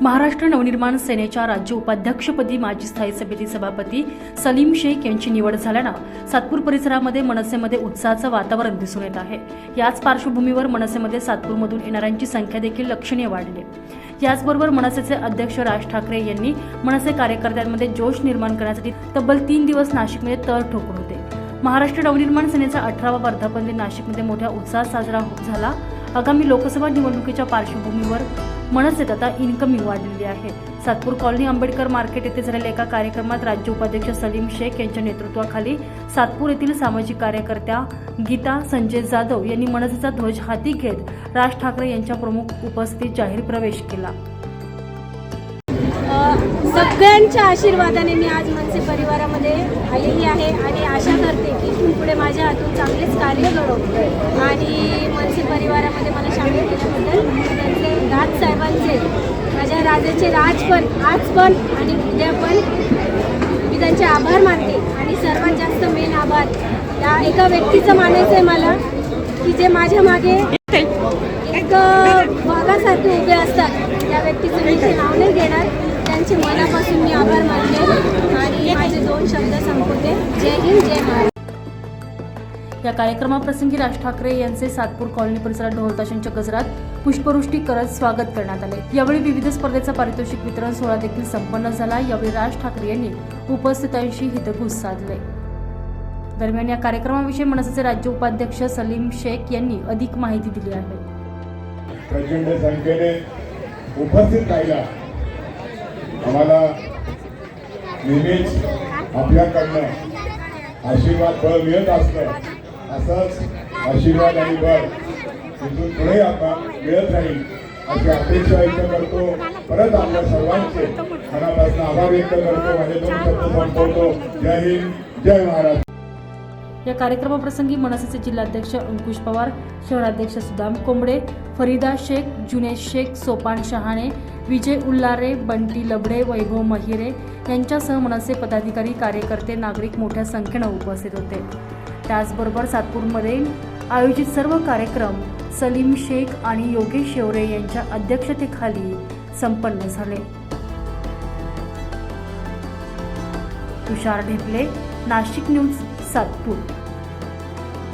महाराष्ट्र नवनिर्माण सेनेच्या राज्य उपाध्यक्षपदी माजी स्थायी समिती सभापती सलीम शेख यांची निवड झाल्यानं सातपूर परिसरामध्ये मनसेमध्ये उत्साहाचं वातावरण दिसून येत आहे. याच पार्श्वभूमीवर मनसेमध्ये सातपूरमधून येणाऱ्यांची संख्या देखील लक्षणीय वाढली. याचबरोबर मनसेचे अध्यक्ष राज ठाकरे यांनी मनसे कार्यकर्त्यांमध्ये जोश निर्माण करण्यासाठी तब्बल तीन दिवस नाशिकमध्ये तळ ठोकून होते. महाराष्ट्र नवनिर्माण सेनेचा अठरावा वर्धापन दिन नाशिकमध्ये मोठ्या उत्साहात साजरा हो- झाला. आगामी लोकसभा निवडणुकीच्या पार्श्वभूमीवर मनसेत आता इन्कमी वाढलेली आहे. सातपूर कॉलनी आंबेडकर मार्केट येथे झालेल्या एका कार्यक्रमात राज्य उपाध्यक्ष सलीम शेख यांच्या नेतृत्वाखाली सातपूर येथील सामाजिक कार्यकर्त्या गीता संजय जाधव यांनी मनसेचा ध्वज हाती घेत राज ठाकरे यांच्या प्रमुख उपस्थितीत जाहीर प्रवेश केला. सगळ्यांच्या आशीर्वादाने मी आज मनसे परिवारामध्ये आलेली आहे आणि आशा करते की इथून पुढे माझ्या हातून चांगलेच कार्य घडो आणि मनसे परिवार मला त्यांचे राज साहेबांचे माझ्या राजाचे राज पण आज पण आणि उद्या पण मी त्यांचे आभार मानते. आणि सर्वात जास्त मेन आभार त्या एका व्यक्तीचं मानायचं आहे मला की जे माझ्या मागे एक भागासारखे उभे असतात. त्या व्यक्तीचं मी ते नाव नाही घेणार. त्यांचे मनापासून मी आभार मानते. या कार्यक्रमाप्रसंगी राज ठाकरे यांचे सातपूर कॉलनी परिसरात ढोलताशांच्या गजरात पुष्पवृष्टी करत स्वागत करण्यात आले. यावेळी विविध स्पर्धेचा पारितोषिक वितरण सोहळा देखील संपन्न झाला. यावेळी राज ठाकरे यांनी उपस्थितांशी हितगुज साधले. दरम्यान या कार्यक्रमाविषयी मनसेचे राज्य उपाध्यक्ष सलीम शेख यांनी अधिक माहिती दिली आहे. प्रचंड संख्येने उपस्थित राहिला. आम्हाला नेहमीच आपल्याकडनं आशीर्वाद फळ मिळत असतं. असंच आशीर्वाद आणि बळ तिथून पुढे आपण मिळत राहील अशी अपेक्षा व्यक्त करतो. परत आपल्या सर्वांचे मनापासून आभार व्यक्त करतो माझे दोन शब्द संपवतो. जय हिंद जय महाराष्ट्र. या कार्यक्रमाप्रसंगी मनसेचे जिल्हाध्यक्ष अंकुश पवार शहराध्यक्ष सुदाम कोंबडे फरीदा शेख जुनेद शेख सोपान शहाणे विजय उल्लारे बंटी लबडे वैभव महिरे यांच्यासह मनसे पदाधिकारी कार्यकर्ते नागरिक मोठ्या संख्येनं उपस्थित होते. त्याचबरोबर सातपूरमध्ये आयोजित सर्व कार्यक्रम सलीम शेख आणि योगेश शेवरे यांच्या अध्यक्षतेखाली संपन्न झाले. तुषार ढेपले नाशिक न्यूज सातपूर.